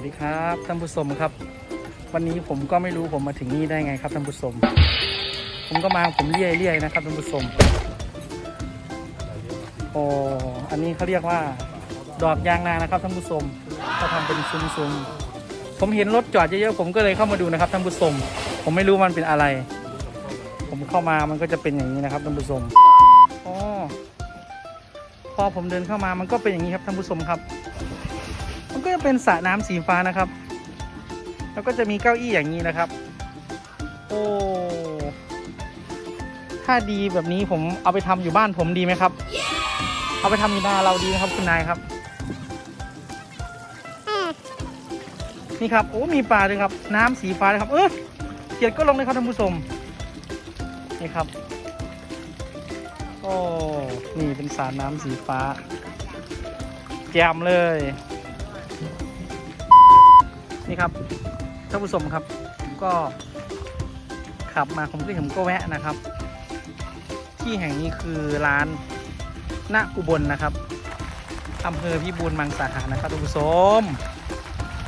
วัสดีครับท่านผู้ชมครับ วันนี้ผมก็ไม่รู้ผมมาถึงนี่ได้ไงครับท่านผู้ชมผมก็มาผมเลี่ยๆนะครับท่านผู้ชมโอ้อันนี้เขาเรียกว่าดอกยางนานะครับท่านผู้ชมเขาทำเป็นซุ้มๆผมเห็นรถจอดเยอะๆผมก็เลยเข้ามาดูนะครับท่านผู้ชมผมไม่รู้มันเป็นอะไร ผมเข้ามามันก็จะเป็นอย่างนี้นะครับท่านผู้ชมอ๋อพอผมเดินเข้ามามันก็เป็นอย่างนี้ครับท่านผู้ชมครับ มันก็จะเป็นสระน้ำสีฟ้านะครับ แล้วก็จะมีเก้าอี้อย่างนี้นะครับ โอ้ถ้าดีแบบนี้ผมเอาไปทำอยู่บ้านผมดีไหมครับ เอาไปทำอยู่หน้าเราดีนะครับคุณนายครับนี่ครับโอ้มีปลาด้วยครับ น้ำสีฟ้าเลยครับ เออเกียดก็ลงเลยครับท่านผู้ชมนี่ครับโอ้นี่เป็นสระน้ำสีฟ้าแจ่มเลย นี่ครับท่านผู้ชมครับก็ขับมาผมก็เห็นผมก็แวะนะครับ ที่แห่งนี้คือร้านณอุบลนนะครับอำเภอพิบูลมังสาหารนะครับท่านผู้ชม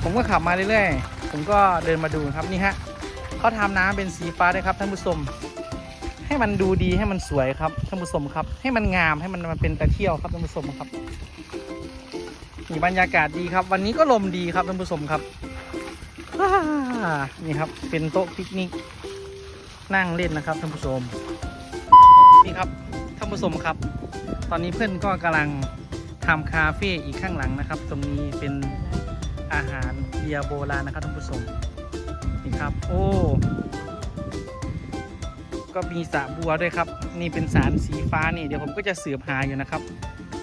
ผมก็ขับมาเรื่อยๆ ผมก็เดินมาดูครับนี่ฮะเขาทำน้ำเป็นสีฟ้าด้วยครับท่านผู้ชมให้มันดูดีให้มันสวยครับท่านผู้ชมครับ ให้มันงามให้มันมาเป็นตะเที่ยวครับท่านผู้ชมครับนี่บรรยากาศดีครับ วันนี้ก็ลมดีครับท่านผู้ชมครับ นี่ครับ เป็นโต๊ะปิกนิก นั่งเล่นนะครับท่านผู้ชม นี่ครับท่านผู้ชมครับ ตอนนี้เพื่อนก็กำลังทำคาเฟ่อีกข้างหลังนะครับ ตรงนี้เป็นอาหารเบียร์โบราณนะครับท่านผู้ชมนี่ครับ โอ้ก็มีสระบัวด้วยครับ นี่เป็นสารสีฟ้านี่เดี๋ยวผมก็จะสืบหาอยู่นะครับ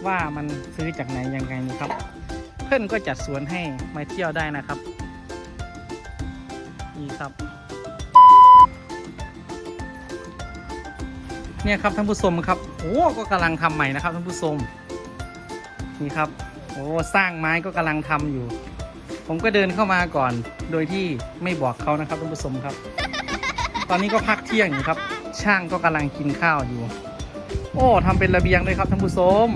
ว่ามันซื้อจากไหนยังไงนี่ครับ เพื่อนก็จัดสวนให้มาเที่ยวได้นะครับ ครับ เนี่ยครับท่านผู้ชมครับโอ้ก็กำลังทำใหม่นะครับท่านผู้ชมนี่ครับโอ้สร้างไม้ก็กำลังทำอยู่ ผมก็เดินเข้ามาก่อน โดยที่ไม่บอกเขานะครับท่านผู้ชมครับ ตอนนี้ก็พักเที่ยงอยู่ครับ ช่างก็กำลังกินข้าวอยู่ โอ้ทำเป็นระเบียงด้วยครับท่านผู้ชม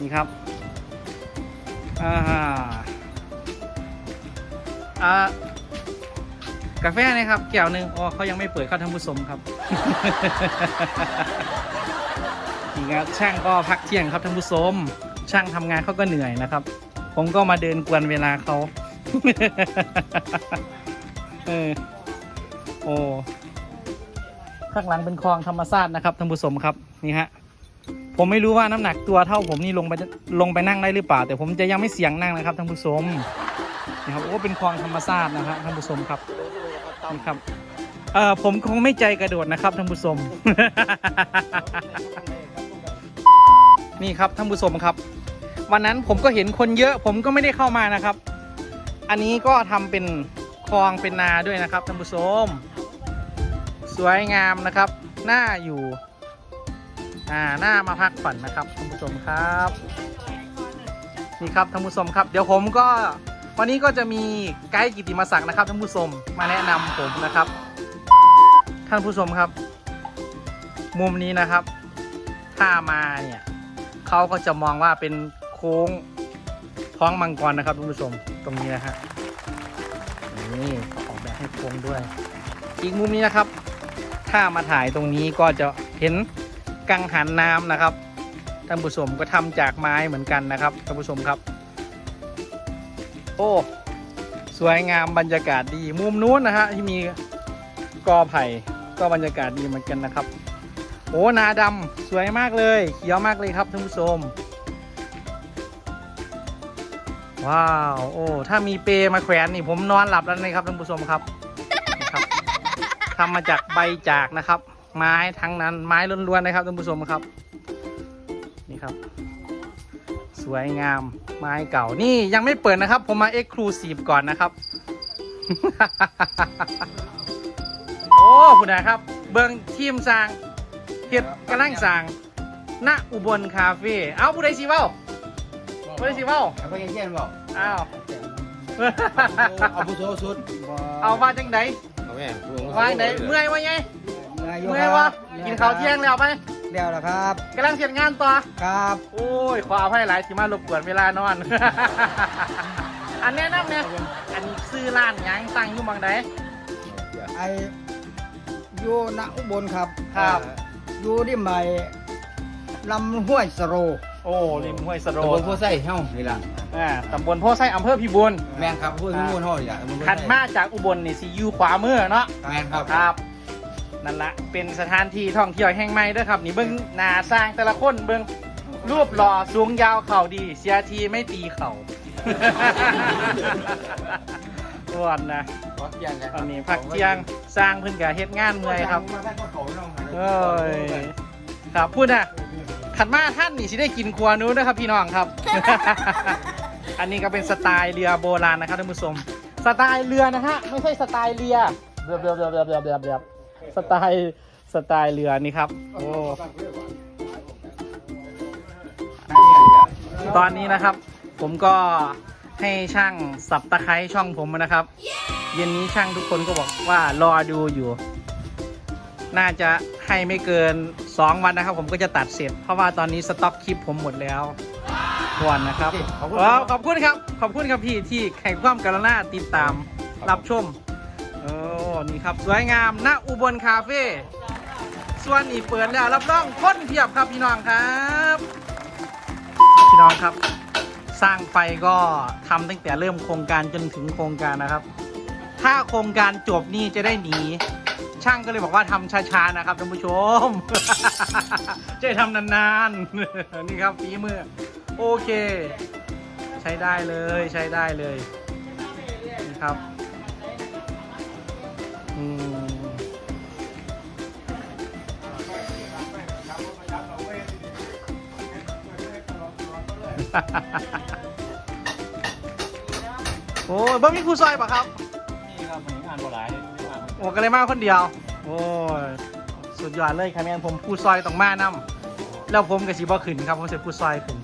นี่ครับอ่าอ่า กาแฟนะครับแก้วหนึ่งอ๋อเขายังไม่เปิดเข้าท่านผู้ชมครับนี่ครับช่างก็พักเที่ยงครับท่านผู้ชมช่างทำงานเขาก็เหนื่อยนะครับ ผมก็มาเดินกวนเวลาเขาเออโอ้ข้างหลังเป็นคลองธรรมชาตินะครับท่านผู้ชมครับนี่ฮะผมไม่รู้ว่าน้ำหนักตัวเท่าผมนี่ลงไปลงไปนั่งได้หรือเปล่า แต่ผมจะยังไม่เสี่ยงนั่งนะครับท่านผู้ชม นะครับโอ้เป็นคลองธรรมชาตินะครับท่านผู้ชมครับนี่ครับเอ่อผมคงไม่ใจกระโดดนะครับท่านผู้ชม นี่ครับท่านผู้ชมครับ วันนั้นผมก็เห็นคนเยอะ ผมก็ไม่ได้เข้ามานะครับ อันนี้ก็ทำเป็นคลองเป็นนาด้วยนะครับท่านผู้ชม สวยงามนะครับหน้าอยู่อ่าหน้ามาพักผ่อนนะครับท่านผู้ชมครับ นี่ครับท่านผู้ชมครับ เดี๋ยวผมก็ วันนี้ก็จะมีไกด์กิติมศักดิ์นะครับท่านผู้ชมมาแนะนำผมนะครับ ท่านผู้ชมครับ มุมนี้นะครับ ถ้ามาเนี่ยเขาก็จะมองว่าเป็นโค้งท้องมังกรนะครับท่านผู้ชมตรงนี้นะฮะนี่ออกแบบให้โค้งด้วย อีกมุมนี้นะครับ ถ้ามาถ่ายตรงนี้ก็จะเห็นกังหันน้ำนะครับท่านผู้ชมก็ทำจากไม้เหมือนกันนะครับท่านผู้ชมครับ โอ้ สวยงามบรรยากาศดี มุมนู้นนะฮะที่มีกอไผ่ก็บรรยากาศดีเหมือนกันนะครับ โอ้นาดำสวยมากเลยเขียวมากเลยครับท่านผู้ชม ว้าว โอ้ ถ้ามีเปมาแขวนนี่ผมนอนหลับแล้วนะครับท่านผู้ชมครับนะครับทำมาจากใบจากนะครับ ไม้ทั้งนั้นไม้ล้วนๆนะครับท่านผู้ชมครับ นี่ครับ สวยงามไม้เก่านี่ยังไม่เปิดนะครับ ผมมาเอ็กซ์คลูซีฟก่อนนะครับ โอ้คุณนะครับ เบิ้งทีมสร้างเฮ็ดกำลังสร้างณอุบลคาเฟ่เอาผู้ใดสิเว้าผู้ใดสิเว้าเอาไปเยี่ยนบอกอ้าวเอาผู้โชว์สุดเอาว่าจังไดเอาแม่ว่าจังไดเมื่อยวะไงเมื่อยเมื่อยวะกินข้าวเที่ยงแล้วไป เลี้ยวแล้วครับ กำลังเสร็จงานต่อ ครับ โอ้ย ขออภัยหลายที่มารบกวนเวลานอน อันแนะนำเนี่ยอันนี้ซื้อร้านหยังตั้งอยู่หมองใด ไออยู่ณอุบลครับครับ เอ่ออยู่ที่ใหม่ลำห้วยสโร โอ้ริมห้วยสโรตำบลโพไส้เฮ้านี่ล่ะอ่าตำบลโพไซอำเภอพิบูลแมนครับพูดที่มูลเฮ้านี่ล่ะตำบลโพไส้ถัดมาจากอุบลนี่สิอยู่ขวามือเนาะ แมนครับ ครับ นั่นละเป็นสถานที่ท่องเที่ยวแห่งใหม่ด้วยครับ นี่เบิ้งหนาสร้างแต่ละคนเบิ้งรูปหล่อสูงยาวเข่าดี เสียทีไม่ตีเข่า อ้วนนะนี่นนี้ผักเที่ยงสร้างพิ่นกับเฮ็ดงานเมื่อยครับเอ้ยครับพูดนะขันมาท่านนี่ชิได้กินครัวนู้นนะครับพี่น้องครับ อันนี้ก็เป็นสไตล์เรือโบราณนะครับท่านผู้ชม สไตล์เรือนะฮะไม่ใช่สไตล์เรือเรือเรือเรือเรือเรือ สไตล์สไตล์เรือนี่ครับ โอ้ตอนนี้นะครับ ผมก็ให้ช่างสับตะไคร้ช่องผมนะครับ เย็นนี้ช่างทุกคนก็บอกว่ารอดูอยู่ น่าจะให้ไม่เกิน 2 วันนะครับ ผมก็จะตัดเสร็จ เพราะว่าตอนนี้สต็อกคลิปผมหมดแล้วทวนนะครับโอเคขอบคุณอ๋อขอบคุณครับ ขอบคุณครับพี่ที่แข่งความกรุณาติดตามรับชมโอ้ นี่ครับสวยงามณอุบลคาเฟ่ส่วนอีกเปิดแล้วรับรองคนเพียบครับพี่น้องครับพี่น้องครับ สร้างไฟก็ทำตั้งแต่เริ่มโครงการจนถึงโครงการนะครับ ถ้าโครงการจบนี่จะได้หนี ช่างก็เลยบอกว่าทำช้าๆนะครับท่านผู้ชมจะได้ทำนานๆนี่ครับฝีมือโอเค ใช้ได้เลยใช้ได้เลยนี่ครับ โอ้ยบ่มีครูซอยปะครับ นี่ครับผมอ่านบทหลายเลยโอ้ก็เลยมาคนเดียว โอ้ยสุดยอดเลยคะแนนผมผู้ซอยต้องมานำ แล้วผมกับสีบ่ขึ้นครับ ผมเสร็จะผู้ซอยขึ้น